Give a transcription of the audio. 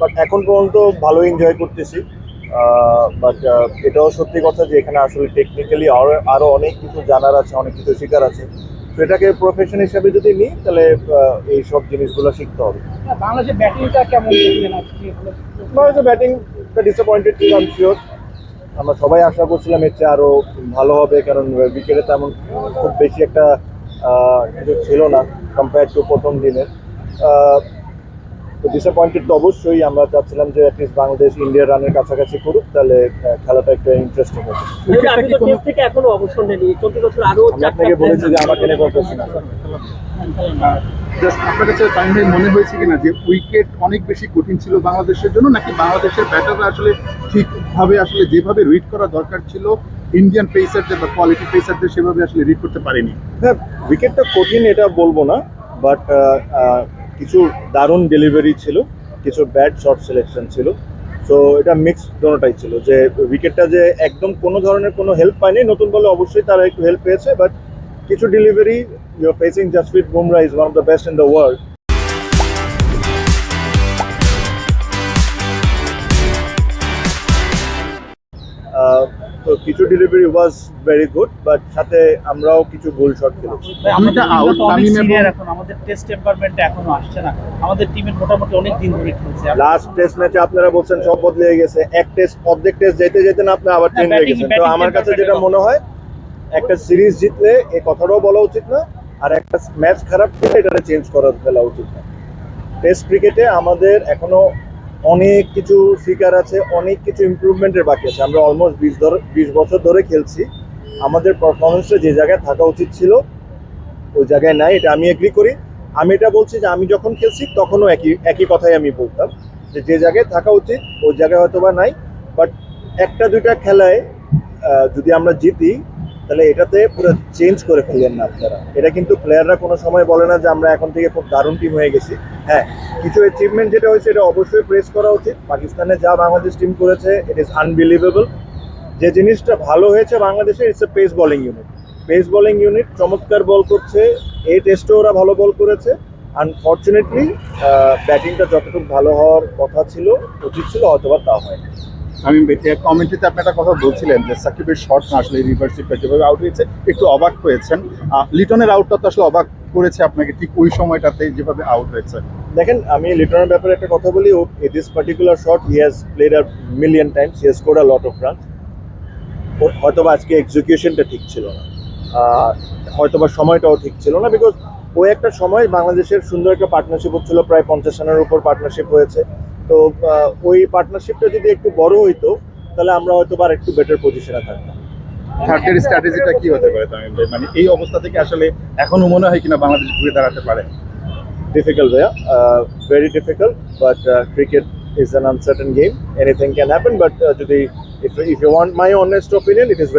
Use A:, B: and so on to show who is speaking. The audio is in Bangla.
A: বাট এখন পর্যন্ত ভালো এনজয় করতেছি। বাট এটাও সত্যি কথা যে এখানে আসলে টেকনিক্যালি আরও আরও অনেক কিছু জানার আছে অনেক কিছু শেখার আছে। তো এটাকে প্রফেশন হিসাবে যদি নিই তাহলে এই সব জিনিসগুলো শিখতে হবে।
B: বাংলাদেশের ব্যাটিংটা কেমন
A: বাংলাদেশের ব্যাটিংটা ডিসঅ্যাপয়েন্টেড ছিল আমি শিওর আমরা সবাই আশা করছিলাম এর চেয়ে আরও ভালো হবে কারণ উইকেটে তেমন খুব বেশি একটা কিছু ছিল না কম্পেয়ার টু প্রথম দিনের। তো ডিসঅ্যাপয়েন্টেড তো অবশ্যই আমরা চাচ্ছিলাম যে অ্যাটলিস্ট বাংলাদেশ ইন্ডিয়ার রানের কাছাকাছি করুক তাহলে খেলাটা একটু ইন্টারেস্টিং হবে আমি আপনাকে বলেছি যে আমাকে নিয়ে কোনো প্রশ্ন না।
C: জাস্ট আপনার কাছে ভাই মনে হয়েছে কিনা যে উইকেট অনেক বেশি কঠিন ছিল বাংলাদেশের জন্য নাকি বাংলাদেশের ব্যাটাররা আসলে ঠিকভাবে আসলে যেভাবে রিড করা দরকার ছিল ইন্ডিয়ান পেসারদের বা কোয়ালিটি পেসারদের সেভাবে আসলে রিড করতে পারেনি
A: হ্যাঁ উইকেটটা কঠিন এটা বলব না বাট কিছু দারুণ ডেলিভারি ছিল, কিছু ব্যাড শর্ট সিলেকশন ছিল। সো এটা মিক্স দোনোটাই ছিল যে উইকেটটা যে একদম কোনো ধরনের কোনো হেল্প পায়নি, নতুন বলে অবশ্যই তারা একটু হেল্প পেয়েছে বাট কিছু delivery your facing Jasprit Bumrah is one of the best in the world তো কিছু delivery was very good but সাথে আমরাও কিছু গোল শট খেলেছি।
C: দুইটা out, তামিম এবং-
B: এখন আমাদের টেস্ট টেম্পারমেন্টে এখনও আসছে না। আমাদের টিমের মোটামুটি অনেক দিন ধরে খেলছে।
A: লাস্ট টেস্ট ম্যাচে আপনারা বলছেন সব বদলে গেছে। এক টেস্ট অর্ধেক টেস্ট যেতে যেতে না আপনি আবার চেঞ্জ হয়ে গেছেন। তো আমার কাছে যেটা মনে হয় একটা সিরিজ জিতলে এই কথাটাও বলা উচিত না আর একটা ম্যাচ খারাপ খেলে এটা চেঞ্জ করা ফেলা উচিত না। টেস্ট ক্রিকেটে আমাদের এখনও অনেক কিছু শিকার আছে, অনেক কিছু ইমপ্রুভমেন্টের বাকি আছে। আমরা অলমোস্ট বিশ ধরে, বিশ বছর ধরে খেলছি। আমাদের পারফরমেন্সটা যে জায়গায় থাকা উচিত ছিল, ওই জায়গায় নাই, এটা আমি এগ্রি করি। আমি এটা বলছি যে, আমি যখন খেলছি, তখনও একই একই কথাই আমি বলতাম। যে যে জায়গায় থাকা উচিত, ওই জায়গায় হয়তো বা নাই। বাট একটা দুইটা খেলায় যদি আমরা জিতি তাহলে এটাতে পুরো চেঞ্জ করে ফেললেন না আপনারা। এটা কিন্তু প্লেয়াররা কোনো সময় বলে না যে আমরা এখন থেকে খুব দারুণ টিম হয়ে গেছি। হ্যাঁ কিছু অ্যাচিভমেন্ট যেটা হয়েছে, এটা অবশ্যই প্রেস করা উচিত। পাকিস্তানে যা বাংলাদেশ টিম করেছে ইট ইজ আনবিলিভেবল যে জিনিসটা ভালো হয়েছে বাংলাদেশে it's a pace bowling unit pace bowling unit চমৎকার বল করছে এই টেস্টে ওরা ভালো বল করেছে। আনফর্চুনেটলি ব্যাটিংটা যতটুকু ভালো হওয়ার কথা ছিল, উচিত ছিল, হয়তোবা তা হয়
C: আমি কমেন্ট্রিতে আপনি একটা কথা বলছিলেন যে সাকিবের শট না আসলে রিভার্সিপটা যেভাবে আউট হয়েছে একটু অবাক হয়েছেন। লিটনের আউটটা তো আসলে অবাক করেছে আপনাকে ঠিক ওই সময়টাতে যেভাবে আউট হয়েছে।
A: দেখেন আমি লিটনের ব্যাপারে একটা কথা বলি ও this particular shot he has played a million times he has scored a lot of run ওর হয়তোবা আজকে এক্সিকিউশনটা ঠিক ছিল না। আহ, হয়তোবা সময়টাও ঠিক ছিল না বিকজ ওই একটা সময় বাংলাদেশের সুন্দর একটা পার্টনারশিপ হচ্ছিল প্রায় পঞ্চাশ রানের উপর পার্টনারশিপ হয়েছে। তো ওই পার্টনারশিপটা যদি একটু বড় হইতো তাহলে আমরা হয়তো বার একটু বেটার পজিশনে থাকতাম।
C: থার্ডের স্ট্র্যাটেজিটা কি হতে পারে মানে এই অবস্থা থেকে আসলে এখনও মনে হয় কিনা বাংলাদেশ ঘুরে দাঁড়াতে পারে?
A: ডিফিকাল্ট ভাইয়া very difficult but cricket is an uncertain game anything can but যদি if my honest opinion it is